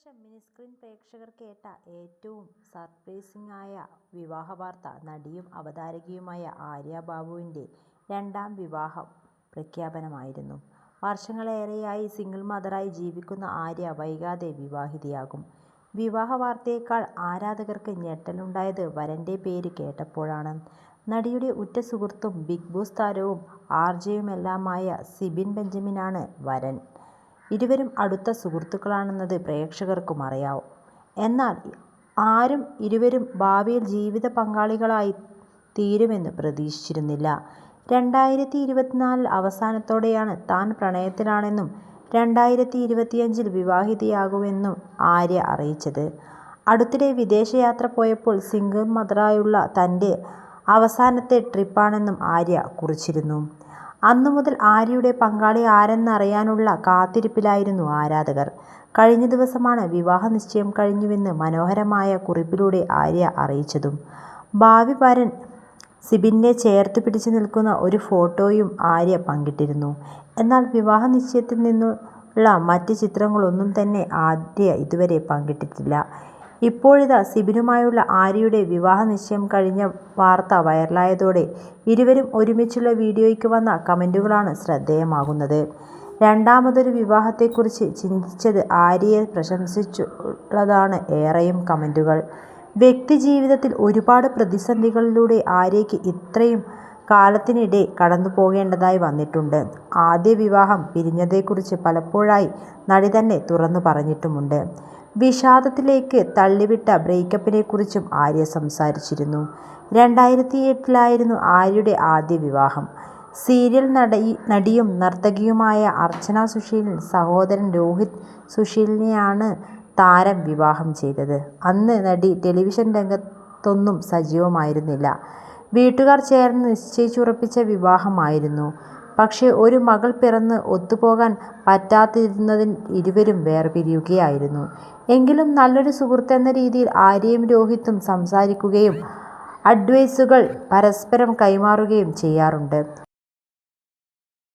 വർഷം മിനിസ്ക്രീൻ പ്രേക്ഷകർ കേട്ട ഏറ്റവും സർപ്രൈസിംഗ് ആയ വിവാഹവാർത്ത നടിയും അവതാരകയുമായ ആര്യ ബാബുവിന്റെ രണ്ടാം വിവാഹ പ്രഖ്യാപനമായിരുന്നു. വർഷങ്ങളേറെയായി സിംഗിൾ മദറായി ജീവിക്കുന്ന ആര്യ വൈകാതെ വിവാഹിതയാകും. വിവാഹ വാർത്തയേക്കാൾ ആരാധകർക്ക് ഞെട്ടലുണ്ടായത് വരന്റെ പേര് കേട്ടപ്പോഴാണ്. നടിയുടെ ഉറ്റ സുഹൃത്തും ബിഗ് ബോസ് താരവും ആർജയുമെല്ലാമായ സിബിൻ ബെഞ്ചമിനാണ് വരൻ. ഇരുവരും അടുത്ത സുഹൃത്തുക്കളാണെന്നത് പ്രേക്ഷകർക്കും അറിയാവും എന്നാൽ ആരും ഇരുവരും ഭാവിയിൽ ജീവിത പങ്കാളികളായി തീരുമെന്ന് പ്രതീക്ഷിച്ചിരുന്നില്ല. രണ്ടായിരത്തി ഇരുപത്തിനാലിൽ അവസാനത്തോടെയാണ് താൻ പ്രണയത്തിലാണെന്നും രണ്ടായിരത്തി ഇരുപത്തിയഞ്ചിൽ വിവാഹിതയാകുമെന്നും ആര്യ അറിയിച്ചത്. അടുത്തിടെ വിദേശയാത്ര പോയപ്പോൾ സിംഗിൾ മദറായുള്ള തന്റെ അവസാനത്തെ ട്രിപ്പാണെന്നും ആര്യ കുറിച്ചിരുന്നു. അന്നുമുതൽ ആര്യയുടെ പങ്കാളി ആരെന്നറിയാനുള്ള കാത്തിരിപ്പിലായിരുന്നു ആരാധകർ. കഴിഞ്ഞ ദിവസമാണ് വിവാഹ നിശ്ചയം കഴിഞ്ഞുവെന്ന് മനോഹരമായ കുറിപ്പിലൂടെ ആര്യ അറിയിച്ചതും. ഭാവി പരൻ സിബിനെ ചേർത്ത് പിടിച്ചു നിൽക്കുന്ന ഒരു ഫോട്ടോയും ആര്യ പങ്കിട്ടിരുന്നു. എന്നാൽ വിവാഹ നിശ്ചയത്തിൽ നിന്നുള്ള മറ്റ് ചിത്രങ്ങളൊന്നും തന്നെ ആര്യ ഇതുവരെ പങ്കിട്ടിട്ടില്ല. ഇപ്പോഴിതാ സിബിനുമായുള്ള ആര്യയുടെ വിവാഹ നിശ്ചയം കഴിഞ്ഞ വാർത്ത വൈറലായതോടെ ഇരുവരും ഒരുമിച്ചുള്ള വീഡിയോയ്ക്ക് വന്ന കമന്റുകളാണ് ശ്രദ്ധേയമാകുന്നത്. രണ്ടാമതൊരു വിവാഹത്തെക്കുറിച്ച് ചിന്തിച്ചത് ആര്യയെ പ്രശംസിച്ചുള്ളതാണ് ഏറെയും കമന്റുകൾ. വ്യക്തിജീവിതത്തിൽ ഒരുപാട് പ്രതിസന്ധികളിലൂടെ ആര്യയ്ക്ക് ഇത്രയും കാലത്തിനിടെ കടന്നു പോകേണ്ടതായി വന്നിട്ടുണ്ട്. ആദ്യ വിവാഹം പിരിഞ്ഞതേക്കുറിച്ച് പലപ്പോഴായി നടി തന്നെ തുറന്നു പറഞ്ഞിട്ടുമുണ്ട്. വിഷാദത്തിലേക്ക് തള്ളിവിട്ട ബ്രേക്കപ്പിനെക്കുറിച്ചും ആര്യ സംസാരിച്ചിരുന്നു. രണ്ടായിരത്തി എട്ടിലായിരുന്നു ആര്യയുടെ ആദ്യ വിവാഹം. സീരിയൽ നടിയും നർത്തകിയുമായ അർച്ചന സുശീലൻ സഹോദരൻ രോഹിത് സുശീലിനെയാണ് താരം വിവാഹം ചെയ്തത്. അന്ന് നടി ടെലിവിഷൻ രംഗത്തൊന്നും സജീവമായിരുന്നില്ല. വീട്ടുകാർ ചേർന്ന് നിശ്ചയിച്ചുറപ്പിച്ച വിവാഹമായിരുന്നു. പക്ഷേ ഒരു മകൾ പിറന്ന് ഒത്തുപോകാൻ പറ്റാതിരുന്നതിൽ ഇരുവരും വേർപിരിയുകയായിരുന്നു. എങ്കിലും നല്ലൊരു സുഹൃത്തെന്ന രീതിയിൽ ആര്യയും രോഹിത്തും സംസാരിക്കുകയും അഡ്വൈസുകൾ പരസ്പരം കൈമാറുകയും ചെയ്യാറുണ്ട്.